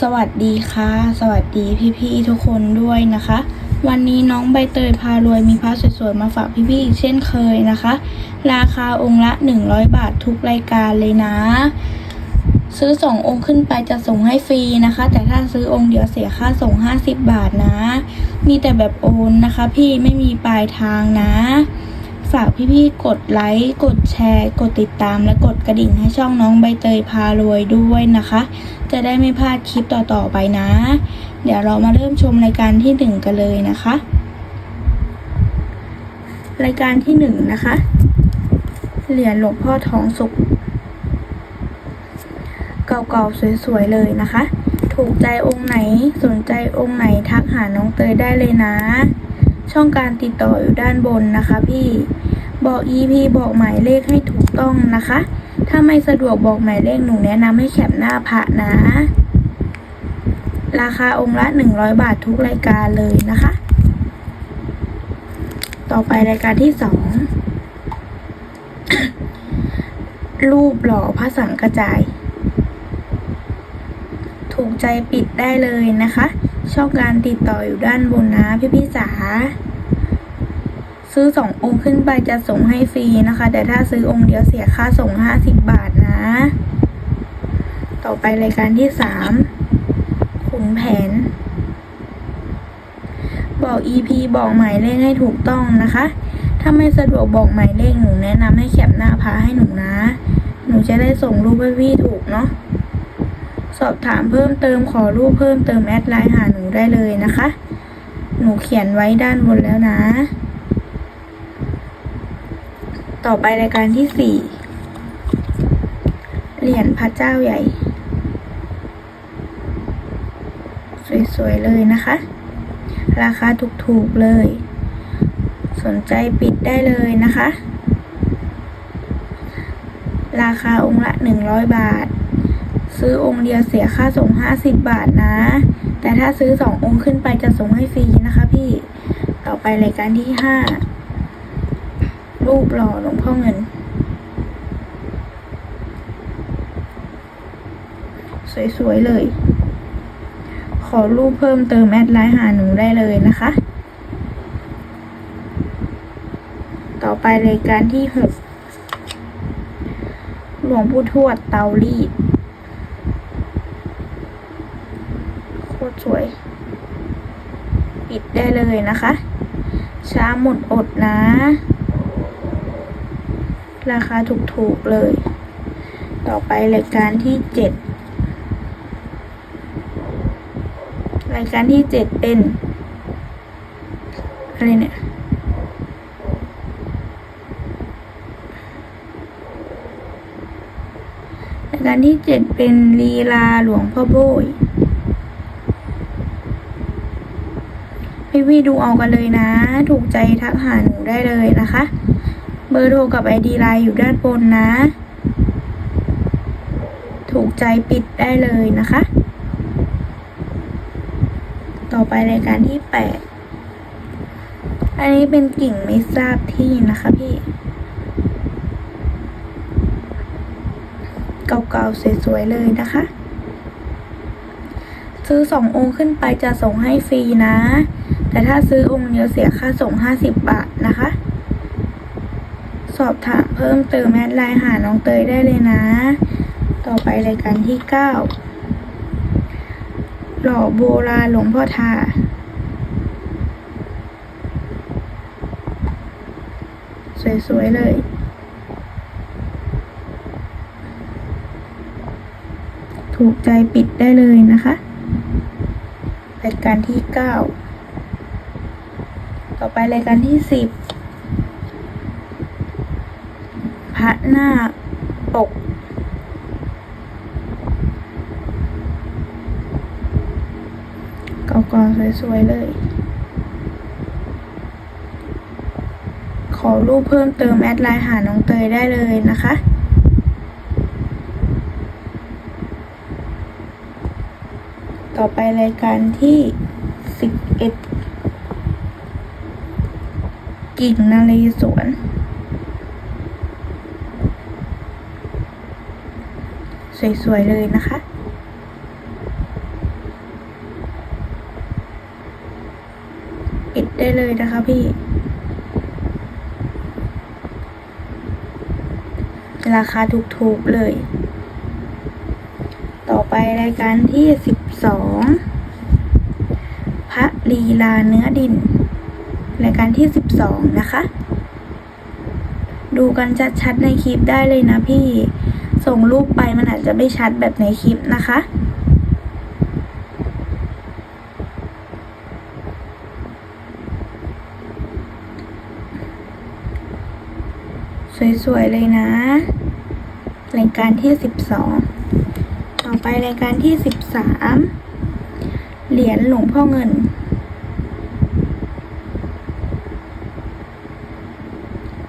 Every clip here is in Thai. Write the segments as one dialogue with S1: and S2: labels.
S1: สวัสดีค่ะ สวัสดีพี่ๆทุกคนด้วยนะคะ วันนี้น้องใบเตยพารวยมีพระสวยๆมาฝากพี่ๆอีกเช่นเคยนะคะ ราคาองค์ละ 100 บาททุกรายการเลยนะ ซื้อ2องค์ขึ้นไปจะส่งให้ฟรีนะคะ แต่ถ้าซื้อองค์เดียวเสียค่าส่ง 50 บาทนะ มีแต่แบบโอนนะคะ พี่ไม่มีปลายทางนะ ฝากพี่ๆ กดไลค์ กดแชร์ กดติดตาม และกดกระดิ่งให้ช่องน้องใบเตยพารวยด้วยนะคะ จะได้ไม่พลาดคลิปต่อๆไปนะ เดี๋ยวเรามาเริ่มชมรายการที่หนึ่งกันเลยนะคะ รายการที่หนึ่งนะคะ เหรียญหลวงพ่อทองสุขเก่าๆ สวยๆ เลยนะคะ ถูกใจองค์ไหน สนใจองค์ไหนทักหาน้องเตยได้เลยนะช่องการติดต่ออยู่ด้านบนนะคะพี่ บอก EP บอกหมายเลขให้ถูกต้องนะคะ ถ้าไม่สะดวกบอกหมายเลขหนูแนะนำให้แคปหน้าพระนะ ราคาองค์ละ 100 บาททุกรายการเลยนะคะ ต่อไปรายการที่สองรูปหล่อพระสังกระจาย ถูกใจปิดได้เลยนะคะ ช่องการติดต่ออยู่ด้านบนนะพี่พี่จ๋า ซื้อสององค์ขึ้นไปจะส่งให้ฟรีนะคะ แต่ถ้าซื้อองค์เดียวเสียค่าส่งห้าสิบบาทนะ ต่อไปรายการที่สามขุนแผน บอก EP บอกหมายเลขให้ถูกต้องนะคะ ถ้าไม่สะดวกบอกหมายเลขหนูแนะนำให้แคปหน้าพาให้หนูนะ หนูจะได้ส่งรูปให้พี่ถูกเนาะสอบถามเพิ่มเติมขอรูปเพิ่มเติมแอดไลน์หาหนูได้เลยนะคะ หนูเขียนไว้ด้านบนแล้วนะ ต่อไปรายการที่สี่เหรียญพระเจ้าใหญ่ สวยๆเลยนะคะ ราคาถูกๆเลย สนใจปิดได้เลยนะคะ ราคาองค์ละหนึ่งร้อยบาท ซื้อองค์เดียวเสียค่าส่งห้าสิบบาทนะ แต่ถ้าซื้อสององค์ขึ้นไปจะส่งให้ฟรีนะคะพี่ ต่อไปรายการที่ห้า รูปหล่อหลวงพ่อเงิน สวย ๆ เลย ขอรูปเพิ่มเติมแอดไลน์หาหนูได้เลยนะคะ ต่อไปรายการที่หกหลวงปู่ทวดเตารีดโคตรสวย ปิดได้เลยนะคะ ช้าหมดอดนะ ราคาถูกๆเลย ต่อไปรายการที่เจ็ดรายการที่เจ็ดเป็นอะไรเนี่ยรายการที่เจ็ดเป็นลีลาหลวงพ่อโบยพี่พี่ดูเอากันเลยนะ ถูกใจทักหาหนูได้เลยนะคะ เบอร์โทรกับไอดีไลน์อยู่ด้านบนนะ ถูกใจปิดได้เลยนะคะ ต่อไปรายการที่แปดอันนี้เป็นกิ่งไม่ทราบที่นะคะพี่ เก่าๆ สวยๆ เลยนะคะ ซื้อสององค์ขึ้นไปจะส่งให้ฟรีนะ แต่ถ้าซื้อองค์เดียวเสียค่าส่งห้าสิบบาทนะคะ สอบถามเพิ่มเติมแอดไลน์หาน้องเตยได้เลยนะ ต่อไปรายการที่เก้าหล่อโบราณหลวงพ่อทาสวย ๆ เลย ถูกใจปิดได้เลยนะคะรายการที่เก้าต่อไปรายการที่สิบ หน้าปก เก่าๆสวยๆเลย ขอรูปเพิ่มเติมแอดไลน์หาน้องเตยได้เลยนะคะต่อไปรายการที่สิบเอ็ดกิ่งนาเรศวร สวยๆเลยนะคะ ปิดได้เลยนะคะพี่ ราคาถูกๆเลย ต่อไปรายการที่สสิบองพระลีลาเนื้อดิน รายการที่สสิบองนะคะ ดูกันชัดๆในคลิปได้เลยนะพี่ ส่งรูปไปมันอาจจะไม่ชัดแบบในคลิปนะคะ สวยๆเลยนะรายการที่ 12 ต่อไปรายการที่ 13 เหรียญหลวงพ่อเงิน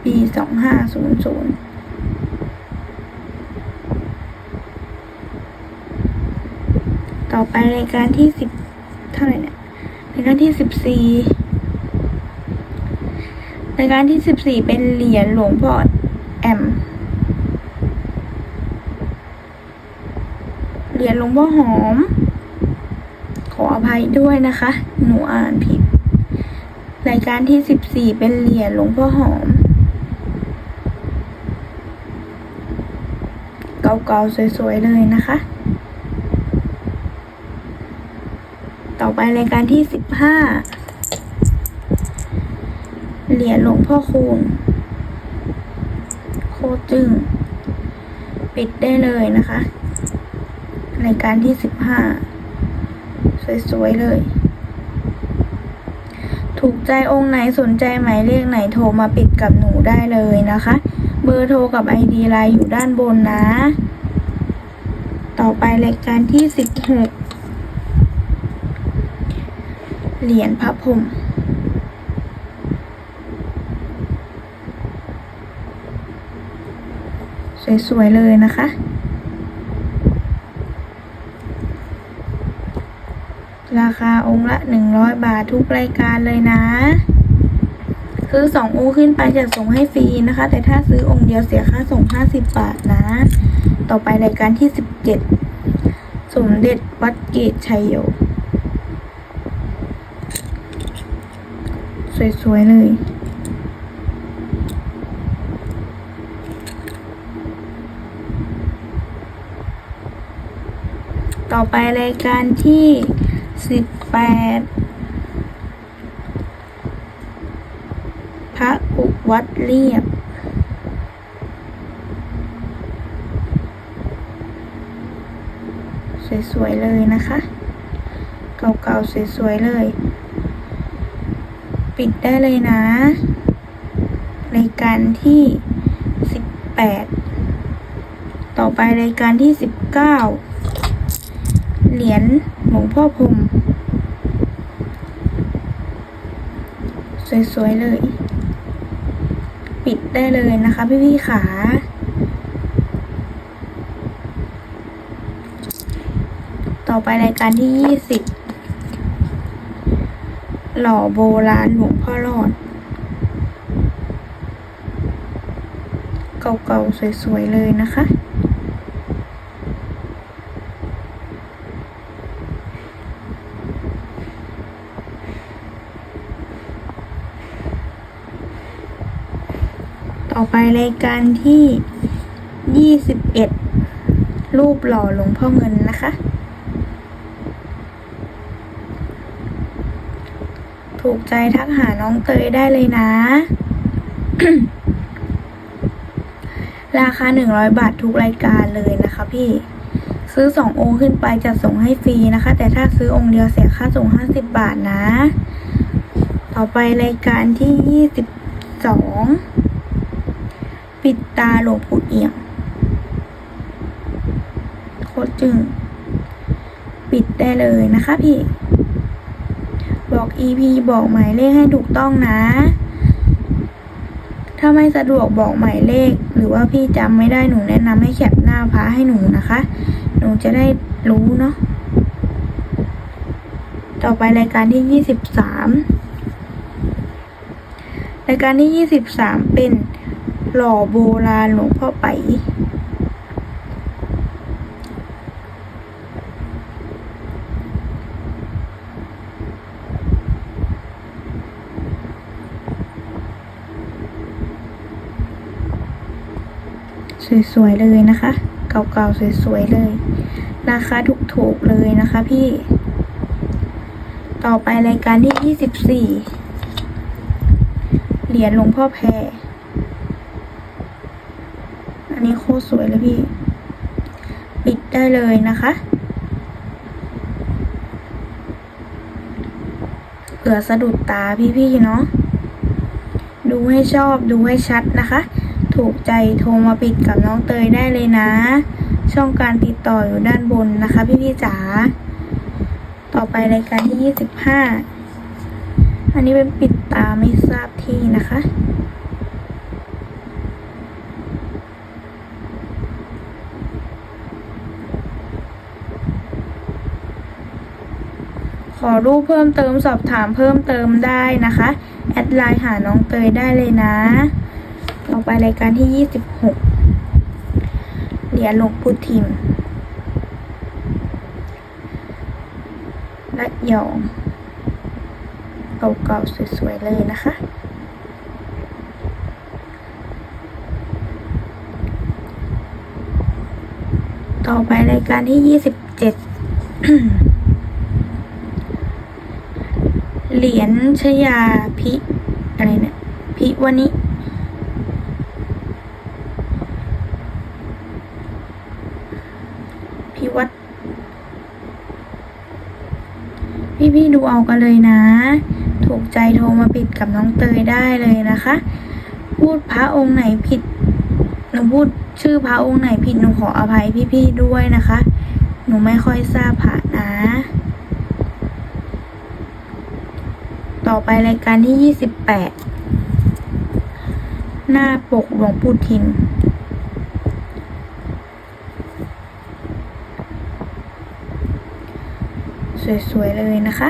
S1: ปี 2500 ต่อไปรายการที่สิบเท่าไหร่เนี่ยรายการที่สิบสี่รายการที่สิบสี่เป็นเหรียญหลวงพ่อแอม เหรียญหลวงพ่อหอม ขออภัยด้วยนะคะ หนูอ่านผิด รายการที่สิบสี่เป็นเหรียญหลวงพ่อหอม เก่าๆสวยๆเลยนะคะ ต่อ ไปรายการที่สิบห้าเหรียญหลวงพ่อคูณโคจึง ปิดได้เลยนะคะ รายการที่สิบห้าสวยๆเลย ถูกใจองค์ไหนสนใจหมายเลขไหนโทรมาปิดกับหนูได้เลยนะคะ เบอร์โทรกับไอดีไลน์อยู่ด้านบนนะ ต่อไปรายการที่สิบหก เหรียญพระพรหมสวย ๆ เลยนะคะ ราคาองค์ละหนึ่งร้อยบาททุกรายการเลยนะซื้อสององค์ขึ้นไปจะส่งให้ฟรีนะคะ แต่ถ้าซื้อองค์เดียวเสียค่าส่งห้าสิบบาทนะ ต่อไปรายการที่สิบเจ็ดสมเด็จวัดเกตชัยโย สวยๆเลย ต่อไปรายการที่สิบแปดพระอุวัดเรียบสวยๆเลยนะคะ เก่าๆสวยๆเลย ปิดได้เลยนะ รายการที่สิบแปดต่อไปรายการที่สิบเก้าเหรียญหลวงพ่อพรมสวยๆเลย ปิดได้เลยนะคะพี่ๆขาต่อไปรายการที่ยี่สิบ หล่อโบราณหลวงพ่อรอด เก่าๆ สวยๆ เลยนะคะ ต่อไปรายการที่ยี่สิบเอ็ดรูปหล่อหลวงพ่อเงินนะคะ ถูกใจทักหาน้องเตยได้เลยนะ ราคาหนึ่งร้อยบาททุกรายการเลยนะคะพี่ซื้อสององค์ขึ้นไปจะส่งให้ฟรีนะคะ แต่ถ้าซื้อองค์เดียวเสียค่าส่งห้าสิบบาทนะ ต่อไปรายการที่ยี่สิบสองปิดตาหลวงปู่เอี่ยมโคตรจึง ปิดได้เลยนะคะพี่ บอก EP บอกหมายเลขให้ถูกต้องนะ ถ้าไม่สะดวกบอกหมายเลข หรือว่าพี่จำไม่ได้หนูแนะนำให้แคปหน้าพระให้หนูนะคะ หนูจะได้รู้เนาะต่อไปรายการที่ยี่สิบสามรายการที่ยี่สิบสามเป็นหล่อโบราณหลวงพ่อไป สวยๆเลยนะคะ เก่าๆสวยๆเลย ราคาถูกๆเลยนะคะพี่ ต่อไปรายการที่ยี่สิบสี่เหรียญหลวงพ่อแพรอันนี้โคตรสวยเลยพี่ ปิดได้เลยนะคะเผื่อสะดุดตาพี่ๆเนาะดูให้ชอบดูให้ชัดนะคะ ถูกใจโทรมาปิดกับน้องเตยได้เลยนะ ช่องการติดต่ออยู่ด้านบนนะคะ พี่ๆจ๋าต่อไปรายการที่ยี่สิบห้าอันนี้เป็นปิดตาไม่ทราบที่นะคะขอรูปเพิ่มเติมสอบถามเพิ่มเติมได้นะคะ แอดไลน์หาน้องเตยได้เลยนะ ต่อไปรายการที่26เหรียญหลวงปู่ทิมและหยองเก่าๆสวยๆเลยนะคะ ต่อไปรายการที่27เหรียญชยาพิอะไรเนี่ยพิวนิพิวัตร พี่ๆดูเอากันเลยนะ ถูกใจโทรมาปิดกับน้องเตยได้เลยนะคะ พูดพระองค์ไหนผิดหนูพูดชื่อพระองค์ไหนผิดหนูขออภัยพี่ๆด้วยนะคะ หนูไม่ค่อยทราบพระนะ ต่อไปรายการที่28หน้าปกหลวงปู่ทิม สวยๆเลยนะคะ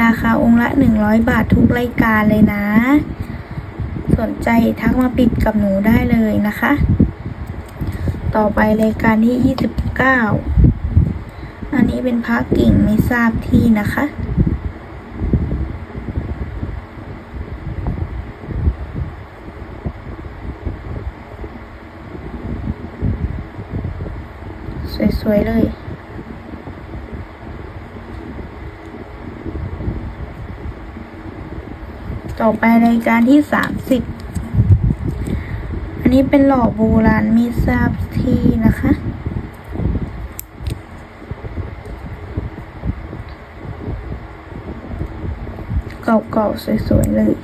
S1: ราคาองค์ละ 100 บาททุกรายการเลยนะ สนใจทักมาปิดกับหนูได้เลยนะคะ ต่อไปรายการที่ 29 อันนี้เป็นพระกิ่งไม่ทราบที่นะคะสวยๆเลย ต่อไปรายการที่สามสิบอันนี้เป็นหล่อโบราณม่ทราบที่นะคะเก่าๆสวยๆเลย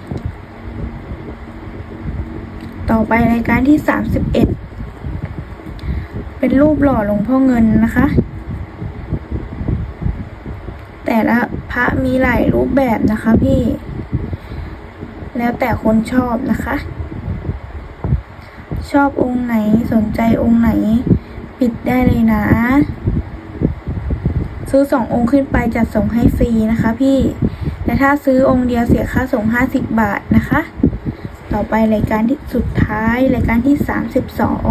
S1: ต่อไปรายการที่สามสิบเอ็ดเป็นรูปหล่อหลวงพ่อเงินนะคะ แต่ละพระมีหลายรูปแบบนะคะพี่ แล้วแต่คนชอบนะคะ ชอบองค์ไหนสนใจองค์ไหน ปิดได้เลยนะ ซื้อสององค์ขึ้นไปจัดส่งให้ฟรีนะคะพี่แต่ถ้าซื้อองค์เดียวเสียค่าส่งห้าสิบาทนะคะ ต่อไปรายการที่สุดท้ายรายการที่สามสิบสอง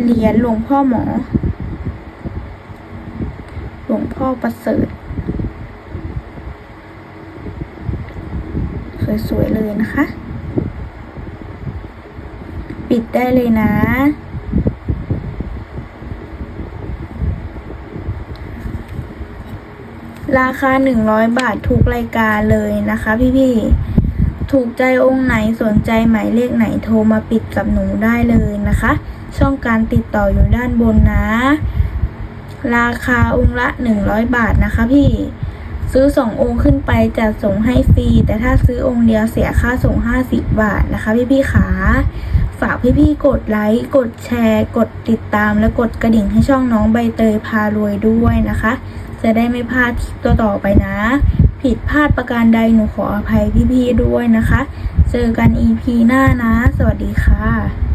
S1: เหรียญหลวงพ่อหมอ หลวงพ่อประเสริฐ สวยๆเลยนะคะ ปิดได้เลยนะ ราคา 100 บาททุกรายการเลยนะคะพี่ๆ ถูกใจองค์ไหนสนใจหมายเลขไหนโทรมาปิดกับหนูได้เลยนะคะ ช่องการติดต่ออยู่ด้านบนนะ ราคาองค์ละ 100 บาทนะคะพี่ ซื้อสององค์ขึ้นไปจะส่งให้ฟรี แต่ถ้าซื้อองค์เดียวเสียค่าส่ง 50 บาทนะคะพี่ๆขาฝากพี่ๆกดไลค์ กดแชร์ กดติดตามและกดกระดิ่งให้ช่องน้องใบเตยพารวยด้วยนะคะ จะได้ไม่พลาดคลิปต่อๆไปนะ ผิดพลาดประการใดหนูขออภัยพี่ๆด้วยนะคะ เจอกัน EP หน้านะ สวัสดีค่ะ